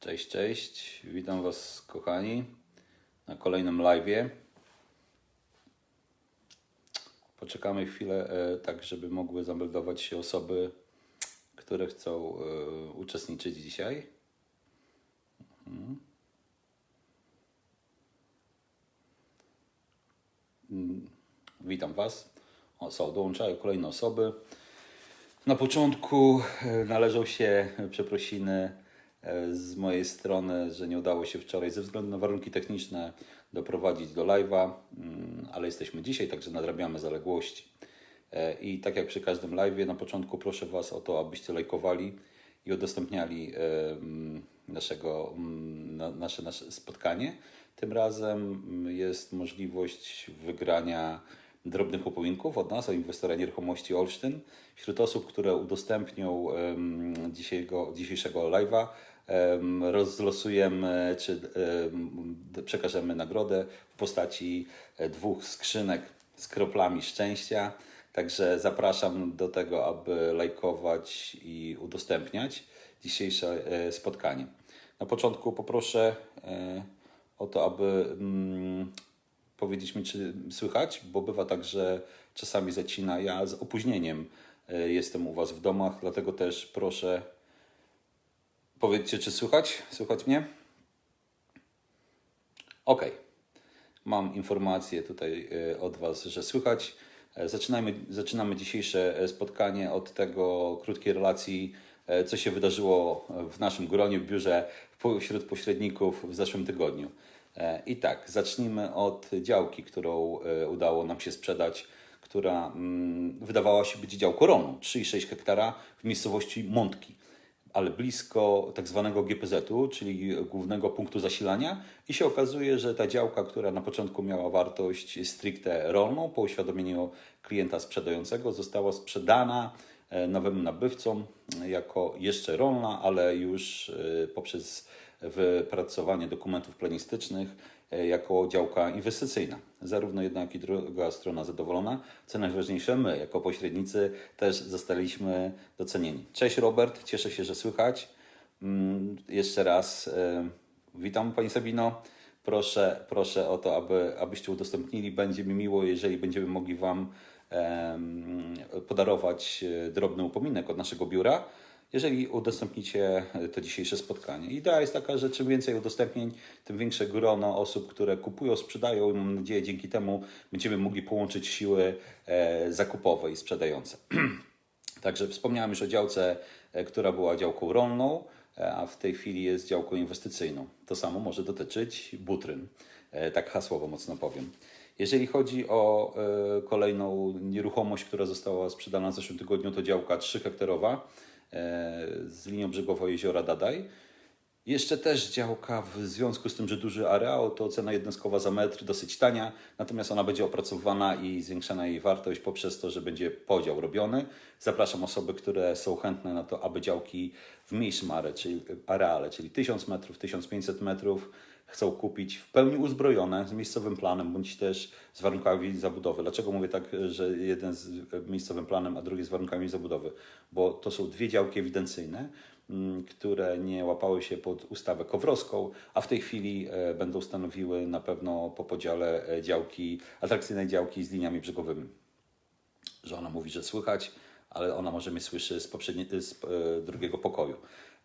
Cześć, cześć. Witam Was, kochani, na kolejnym live'ie. Poczekamy chwilę, e, tak żeby mogły zameldować się osoby, które chcą e, uczestniczyć dzisiaj. Mhm. Mm, Witam Was. O, są, dołączają kolejne osoby. Na początku e, należą się przeprosiny z mojej strony, że nie udało się wczoraj ze względu na warunki techniczne doprowadzić do live'a, mm, ale jesteśmy dzisiaj, także nadrabiamy zaległości. E, I tak jak przy każdym live'ie, na początku proszę Was o to, abyście lajkowali i udostępniali e, mm, naszego, mm, na, nasze, nasze spotkanie. Tym razem jest możliwość wygrania drobnych upominków od nas, od inwestora nieruchomości Olsztyn. Wśród osób, które udostępnią dzisiejszego, dzisiejszego live'a, em, rozlosujemy czy przekażemy nagrodę w postaci e, dwóch skrzynek z kroplami szczęścia. Także zapraszam do tego, aby lajkować i udostępniać dzisiejsze e, spotkanie. Na początku poproszę e, o to, aby mm, powiedzieć mi, czy słychać, bo bywa tak, że czasami zacina. Ja z opóźnieniem e, jestem u Was w domach, dlatego też proszę powiedzcie, czy słychać? Słychać mnie? Ok. Mam informację tutaj e, od Was, że słychać. E, Zaczynamy, zaczynamy dzisiejsze spotkanie od tego krótkiej relacji, co się wydarzyło w naszym gronie w biurze wśród pośredników w zeszłym tygodniu. E, I tak, zacznijmy od działki, którą e, udało nam się sprzedać, która mm, wydawała się być działką rolną, 3,6 hektara w miejscowości Mątki ale blisko tak zwanego GPZ-u, czyli głównego punktu zasilania. I się okazuje, że ta działka, która na początku miała wartość stricte rolną, po uświadomieniu klienta sprzedającego, została sprzedana e, nowym nabywcom jako jeszcze rolna, ale już poprzez wypracowanie dokumentów planistycznych e, jako działka inwestycyjna. Zarówno jedna, jak i druga strona zadowolona. Co najważniejsze, my jako pośrednicy też zostaliśmy docenieni. Cześć Robert, cieszę się, że słychać. Mm, Jeszcze raz e, witam Pani Sabino. Proszę, proszę o to, aby, abyście udostępnili. Będzie mi miło, jeżeli będziemy mogli Wam podarować e, drobny upominek od naszego biura jeżeli udostępnicie to dzisiejsze spotkanie. Idea jest taka, że czym więcej udostępnień, tym większe grono osób, które kupują, sprzedają i mam nadzieję dzięki temu będziemy mogli połączyć siły e, zakupowe i sprzedające. Także wspomniałem już o działce, e, która była działką rolną, e, a w tej chwili jest działką inwestycyjną. To samo może dotyczyć butryn. E, Tak hasłowo mocno powiem. Jeżeli chodzi o e, kolejną nieruchomość, która została sprzedana w zeszłym tygodniu, to działka 3-hektarowa e, z linią brzegową jeziora Dadaj. Jeszcze też działka w związku z tym, że duży areał, to cena jednostkowa za metr dosyć tania, natomiast ona będzie opracowana i zwiększana jej wartość poprzez to, że będzie podział robiony. Zapraszam osoby, które są chętne na to, aby działki w mniejszym are, czyli, areale, czyli 1000 metrów, 1500 metrów, chcą kupić w pełni uzbrojone, z miejscowym planem, bądź też z warunkami zabudowy. Dlaczego mówię tak, że jeden z miejscowym planem, a drugi z warunkami zabudowy? Bo to są dwie działki ewidencyjne, mm, które nie łapały się pod ustawę kowrowską, a w tej chwili e, będą stanowiły na pewno po podziale e, działki, atrakcyjnej działki z liniami brzegowymi. Żona mówi, że słychać, ale ona może mnie słyszy z, z e, drugiego pokoju.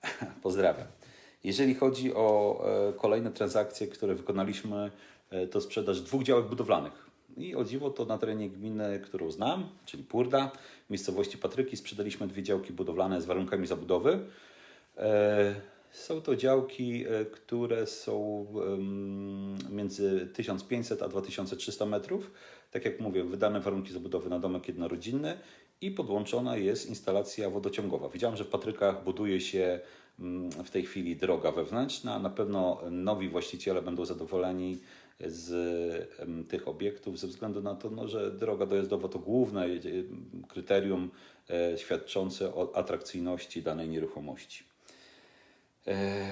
Pozdrawiam. Jeżeli chodzi o e, kolejne transakcje, które wykonaliśmy, e, to sprzedaż dwóch działek budowlanych. I o dziwo to na terenie gminy, którą znam, czyli Purda, w miejscowości Patryki, sprzedaliśmy dwie działki budowlane z warunkami zabudowy. E, Są to działki, które są między 1500 a 2300 metrów. Tak jak mówię, wydane warunki zabudowy na domek jednorodzinny i podłączona jest instalacja wodociągowa. Widziałem, że w Patrykach buduje się w tej chwili droga wewnętrzna. Na pewno nowi właściciele będą zadowoleni z tych obiektów ze względu na to, no, że droga dojazdowa to główne e, kryterium e, świadczące o atrakcyjności danej nieruchomości. E,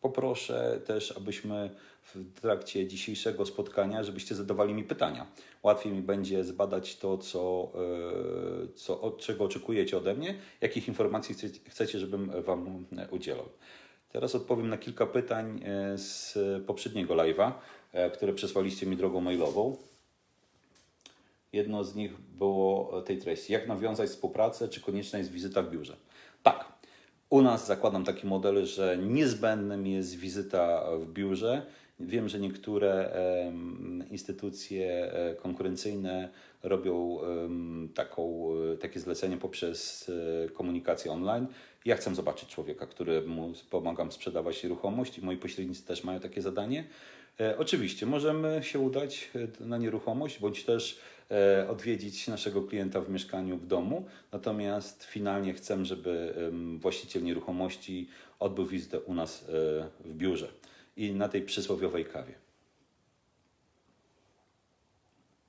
Poproszę też, abyśmy w trakcie dzisiejszego spotkania, żebyście zadawali mi pytania. Łatwiej mi będzie zbadać to, co, e, co, od czego oczekujecie ode mnie, jakich informacji chcecie, żebym Wam udzielał. Teraz odpowiem na kilka pytań e, z poprzedniego live'a, e, które przesłaliście mi drogą mailową. Jedno z nich było tej treści. Jak nawiązać współpracę, czy konieczna jest wizyta w biurze? Tak. U nas zakładam taki model, że niezbędnym jest wizyta w biurze. Wiem, że niektóre instytucje e, konkurencyjne robią taką, e, takie zlecenie poprzez e, komunikację online. Ja chcę zobaczyć człowieka, któremu pomagam sprzedawać nieruchomość i moi pośrednicy też mają takie zadanie. Oczywiście możemy się udać na nieruchomość, bądź też odwiedzić naszego klienta w mieszkaniu, w domu. Natomiast finalnie chcę, żeby właściciel nieruchomości odbył wizytę u nas w biurze i na tej przysłowiowej kawie.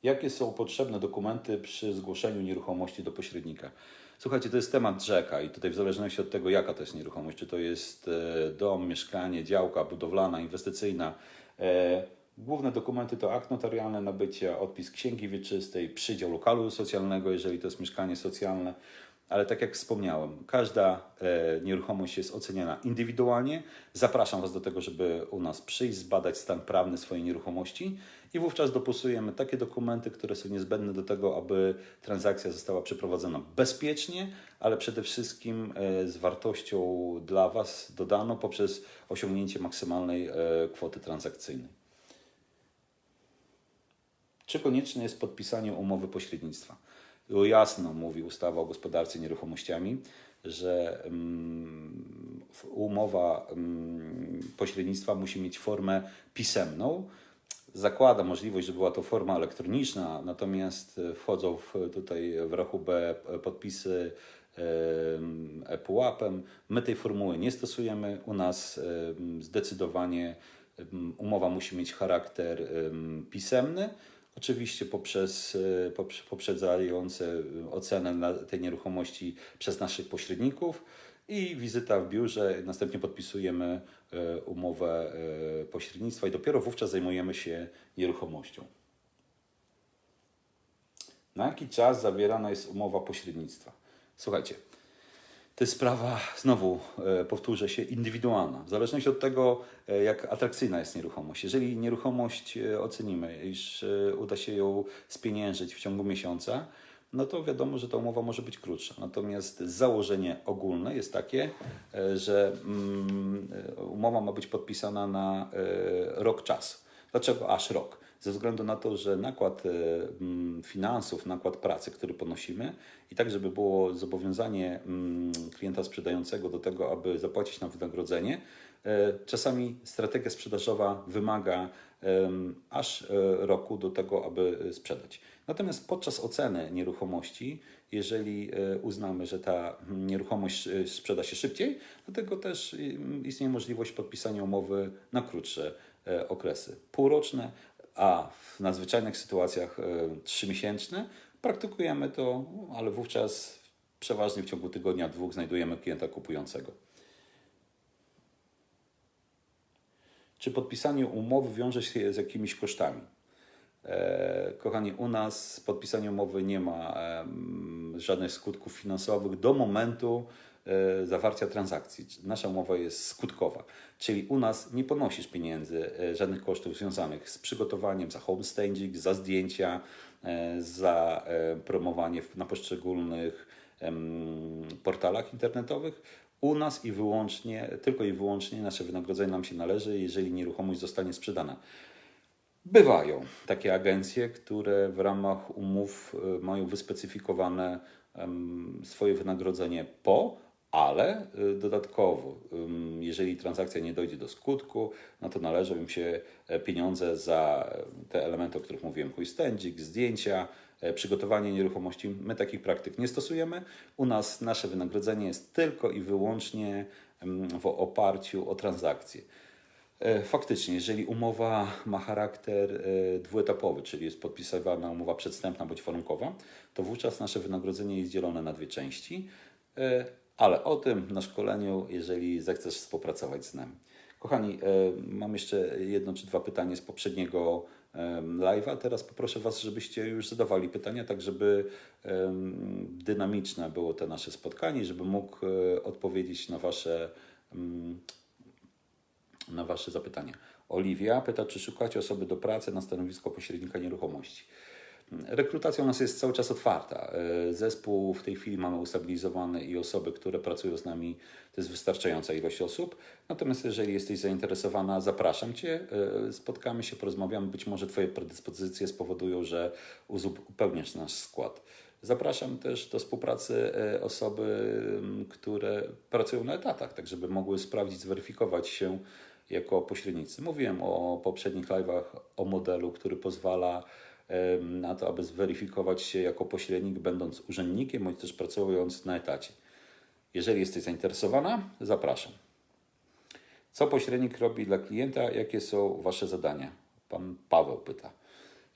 Jakie są potrzebne dokumenty przy zgłoszeniu nieruchomości do pośrednika? Słuchajcie, to jest temat rzeka i tutaj w zależności od tego, jaka to jest nieruchomość, czy to jest e, dom, mieszkanie, działka budowlana, inwestycyjna, e, główne dokumenty to akt notarialny nabycia, odpis księgi wieczystej, przydział lokalu socjalnego, jeżeli to jest mieszkanie socjalne. Ale tak jak wspomniałem, każda e, nieruchomość jest oceniana indywidualnie. Zapraszam Was do tego, żeby u nas przyjść, zbadać stan prawny swojej nieruchomości i wówczas dopasujemy takie dokumenty, które są niezbędne do tego, aby transakcja została przeprowadzona bezpiecznie, ale przede wszystkim e, z wartością dla Was dodaną poprzez osiągnięcie maksymalnej e, kwoty transakcyjnej. Czy konieczne jest podpisanie umowy pośrednictwa? Tu jasno mówi ustawa o gospodarce nieruchomościami, że mm, umowa mm, pośrednictwa musi mieć formę pisemną. Zakłada możliwość, że była to forma elektroniczna, natomiast e, wchodzą w, tutaj w rachubę e, podpisy em, ePUAP-em. My tej formuły nie stosujemy. U nas zdecydowanie umowa musi mieć charakter em, pisemny. Oczywiście poprzez e, poprze- poprzedzające e, ocenę tej nieruchomości przez naszych pośredników i wizyta w biurze. Następnie podpisujemy e, umowę pośrednictwa i dopiero wówczas zajmujemy się nieruchomością. Na jaki czas zawierana jest umowa pośrednictwa? Słuchajcie, to jest sprawa, znowu e, powtórzę się, indywidualna. W zależności od tego, e, jak atrakcyjna jest nieruchomość. Jeżeli nieruchomość e, ocenimy, iż uda się ją spieniężyć w ciągu miesiąca, no to wiadomo, że ta umowa może być krótsza. Natomiast założenie ogólne jest takie, że mm, umowa ma być podpisana na rok czasu. Dlaczego aż rok? Ze względu na to, że nakład e, finansów, nakład pracy, który ponosimy, i tak, żeby było zobowiązanie mm, klienta sprzedającego do tego, aby zapłacić nam wynagrodzenie, e, czasami strategia sprzedażowa wymaga aż e, roku do tego, aby sprzedać. Natomiast podczas oceny nieruchomości, jeżeli uznamy, że ta mm, nieruchomość sprzeda się szybciej, dlatego też istnieje możliwość podpisania umowy na krótsze okresy, półroczne, a w nadzwyczajnych sytuacjach e, trzymiesięczne. Praktykujemy to, ale wówczas przeważnie w ciągu tygodnia, dwóch znajdujemy klienta kupującego. Czy podpisanie umowy wiąże się z jakimiś kosztami? E, Kochani, u nas podpisanie umowy nie ma żadnych skutków finansowych do momentu e, zawarcia transakcji. Nasza umowa jest skutkowa, czyli u nas nie ponosisz pieniędzy, e, żadnych kosztów związanych z przygotowaniem za homestaging, za zdjęcia, e, za e, promowanie na poszczególnych portalach internetowych. U nas i wyłącznie, tylko i wyłącznie nasze wynagrodzenie nam się należy, jeżeli nieruchomość zostanie sprzedana. Bywają takie agencje, które w ramach umów mają wyspecyfikowane swoje wynagrodzenie po, ale y, dodatkowo, jeżeli transakcja nie dojdzie do skutku, no to należą im się e, pieniądze za te elementy, o których mówiłem, hoistędzik, zdjęcia, e, przygotowanie nieruchomości. My takich praktyk nie stosujemy. U nas nasze wynagrodzenie jest tylko i wyłącznie w oparciu o transakcję. E, Faktycznie, jeżeli umowa ma charakter e, dwuetapowy, czyli jest podpisywana umowa przedstępna bądź warunkowa, to wówczas nasze wynagrodzenie jest dzielone na dwie części, e, ale o tym na szkoleniu, jeżeli zechcesz współpracować z nami. Kochani, e, mam jeszcze jedno czy dwa pytania z poprzedniego live'a. Teraz poproszę Was, żebyście już zadawali pytania, tak żeby dynamiczne było to nasze spotkanie, żeby mógł e, odpowiedzieć na Wasze na Wasze zapytania. Oliwia pyta, czy szukacie osoby do pracy na stanowisko pośrednika nieruchomości. Rekrutacja u nas jest cały czas otwarta. E, Zespół w tej chwili mamy ustabilizowany i osoby, które pracują z nami, to jest wystarczająca ilość osób. Natomiast jeżeli jesteś zainteresowana, zapraszam Cię, e, spotkamy się, porozmawiamy. Być może Twoje predyspozycje spowodują, że uzupełnisz nasz skład. Zapraszam też do współpracy e, osoby, które pracują na etatach, tak żeby mogły sprawdzić, zweryfikować się jako pośrednicy. Mówiłem o poprzednich live'ach o modelu, który pozwala na to, aby zweryfikować się jako pośrednik, będąc urzędnikiem bądź też pracując na etacie. Jeżeli jesteś zainteresowana, zapraszam. Co pośrednik robi dla klienta? Jakie są Wasze zadania? Pan Paweł pyta.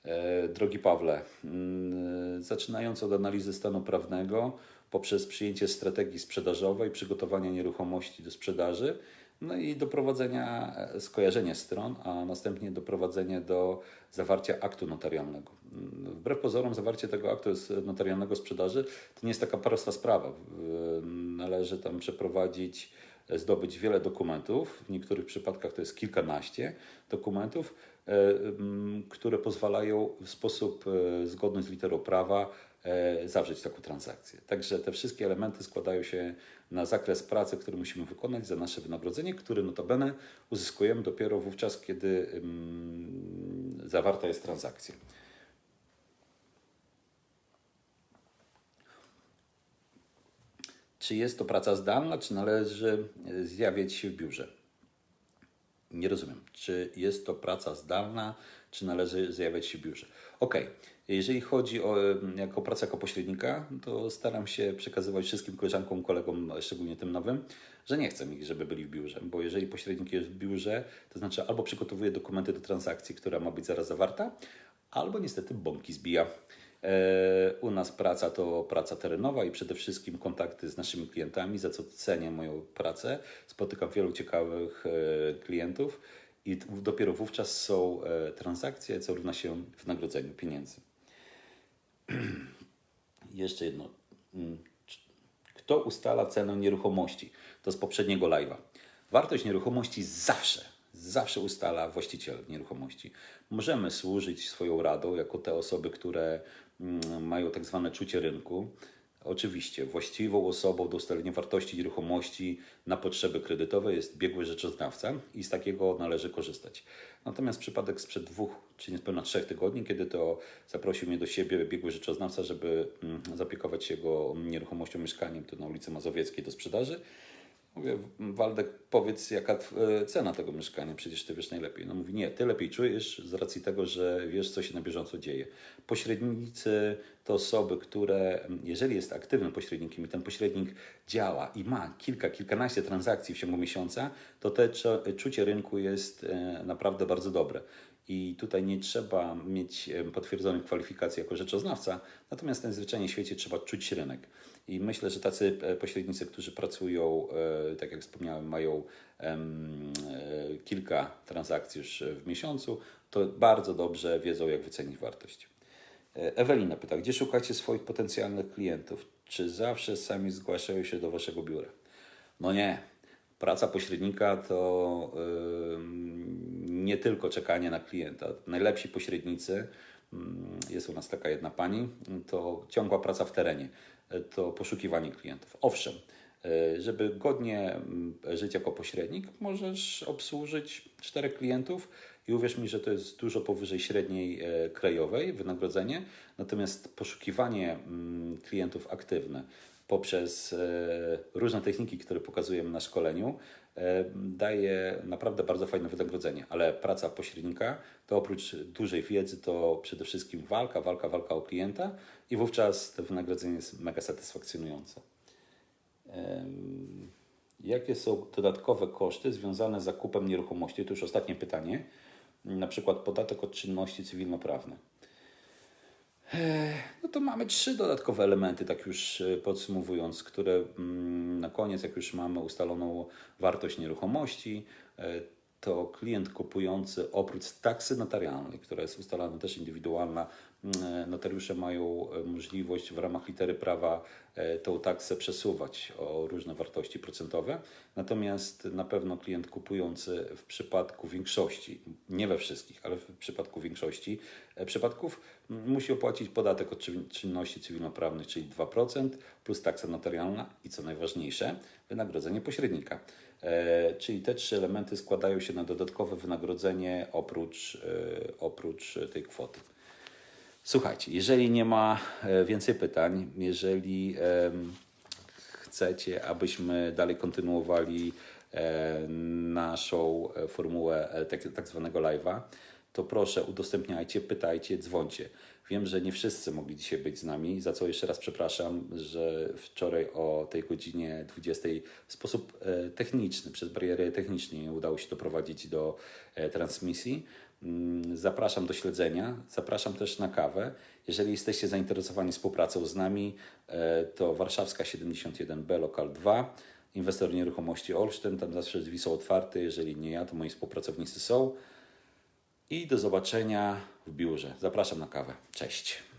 E, Drogi Pawle, mm, zaczynając od analizy stanu prawnego, poprzez przyjęcie strategii sprzedażowej, przygotowania nieruchomości do sprzedaży, no i doprowadzenia, e, skojarzenia stron, a następnie doprowadzenie do zawarcia aktu notarialnego. Mm, Wbrew pozorom, zawarcie tego aktu notarialnego sprzedaży to nie jest taka prosta sprawa. W- Należy tam przeprowadzić zdobyć wiele dokumentów, w niektórych przypadkach to jest kilkanaście dokumentów, e, m, które pozwalają w sposób e, zgodny z literą prawa e, zawrzeć taką transakcję. Także te wszystkie elementy składają się na zakres pracy, który musimy wykonać za nasze wynagrodzenie, które notabene uzyskujemy dopiero wówczas, kiedy mm, zawarta jest transakcja. Czy jest to praca zdalna, czy należy e, zjawiać się w biurze? Nie rozumiem. Czy jest to praca zdalna, czy należy zjawiać się w biurze? Ok. Jeżeli chodzi o jako pracę jako pośrednika, to staram się przekazywać wszystkim koleżankom, kolegom, szczególnie tym nowym, że nie chcę ich, żeby byli w biurze, bo jeżeli pośrednik jest w biurze, to znaczy albo przygotowuje dokumenty do transakcji, która ma być zaraz zawarta, albo niestety bombki zbija. E, U nas praca to praca terenowa i przede wszystkim kontakty z naszymi klientami, za co cenię moją pracę. Spotykam wielu ciekawych e, klientów i dopiero wówczas są e, transakcje, co równa się wynagrodzeniu pieniędzy. Jeszcze jedno. Mm, Kto ustala cenę nieruchomości? To z poprzedniego live'a. Wartość nieruchomości zawsze, zawsze ustala właściciel nieruchomości. Możemy służyć swoją radą jako te osoby, które mm, mają tak zwane czucie rynku. Oczywiście właściwą osobą do ustalenia wartości nieruchomości na potrzeby kredytowe jest biegły rzeczoznawca i z takiego należy korzystać. Natomiast przypadek sprzed dwóch, czy niespełna trzech tygodni, kiedy to zaprosił mnie do siebie biegły rzeczoznawca, żeby mm, zapiekować się jego nieruchomością, mieszkaniem tu na ulicy Mazowieckiej do sprzedaży, Mówię, Waldek, powiedz jaka e, cena tego mieszkania, przecież ty wiesz najlepiej. No mówi, nie, ty lepiej czujesz z racji tego, że wiesz, co się na bieżąco dzieje. Pośrednicy to osoby, które, jeżeli jest aktywnym pośrednikiem i ten pośrednik działa i ma kilka, kilkanaście transakcji w ciągu miesiąca, to te czucie rynku jest e, naprawdę bardzo dobre. I tutaj nie trzeba mieć em, potwierdzonych kwalifikacji jako rzeczoznawca, natomiast najzwyczajniej w świecie trzeba czuć rynek. I myślę, że tacy e, pośrednicy, którzy pracują, e, tak jak wspomniałem, mają e, kilka transakcji już w miesiącu, to bardzo dobrze wiedzą, jak wycenić wartość. Ewelina pyta, gdzie szukacie swoich potencjalnych klientów? Czy zawsze sami zgłaszają się do waszego biura? No nie. Praca pośrednika to nie tylko czekanie na klienta. Najlepsi pośrednicy, ym, jest u nas taka jedna pani, to ciągła praca w terenie, to poszukiwanie klientów. Owszem, e, żeby godnie żyć jako pośrednik, możesz obsłużyć czterech klientów i uwierz mi, że to jest dużo powyżej średniej e, krajowej wynagrodzenie. Natomiast poszukiwanie mm, klientów aktywne poprzez e, różne techniki, które pokazujemy na szkoleniu, e, daje naprawdę bardzo fajne wynagrodzenie. Ale praca pośrednika to oprócz dużej wiedzy, to przede wszystkim walka, walka, walka o klienta i wówczas to wynagrodzenie jest mega satysfakcjonujące. Jakie są dodatkowe koszty związane z zakupem nieruchomości? To już ostatnie pytanie. Na przykład podatek od czynności cywilnoprawne. No to mamy trzy dodatkowe elementy, tak już e, podsumowując, które mm, na koniec, jak już mamy ustaloną wartość nieruchomości, e, to klient kupujący oprócz taksy notarialnej, która jest ustalana też indywidualna, notariusze mają e, możliwość w ramach litery prawa e, tą taksę przesuwać o różne wartości procentowe. Natomiast na pewno klient kupujący w przypadku większości, nie we wszystkich, ale w przypadku większości e, przypadków musi opłacić podatek od czyn- czynności cywilnoprawnych, czyli 2% plus taksa notarialna i co najważniejsze, wynagrodzenie pośrednika. E, czyli te trzy elementy składają się na dodatkowe wynagrodzenie oprócz, e, oprócz tej kwoty. Słuchajcie, jeżeli nie ma e, więcej pytań, jeżeli chcecie, abyśmy dalej kontynuowali e, naszą e, formułę tak, tak zwanego live'a, to proszę udostępniajcie, pytajcie, dzwońcie. Wiem, że nie wszyscy mogli dzisiaj być z nami, za co jeszcze raz przepraszam, że wczoraj o tej godzinie 20 w sposób techniczny, przez bariery techniczne nie udało się doprowadzić do transmisji. Mm, Zapraszam do śledzenia, zapraszam też na kawę. Jeżeli jesteście zainteresowani współpracą z nami, e, to Warszawska 71B, lokal 2, inwestor nieruchomości Olsztyn, tam zawsze drzwi są otwarte, jeżeli nie ja, to moi współpracownicy są. I do zobaczenia w biurze. Zapraszam na kawę. Cześć.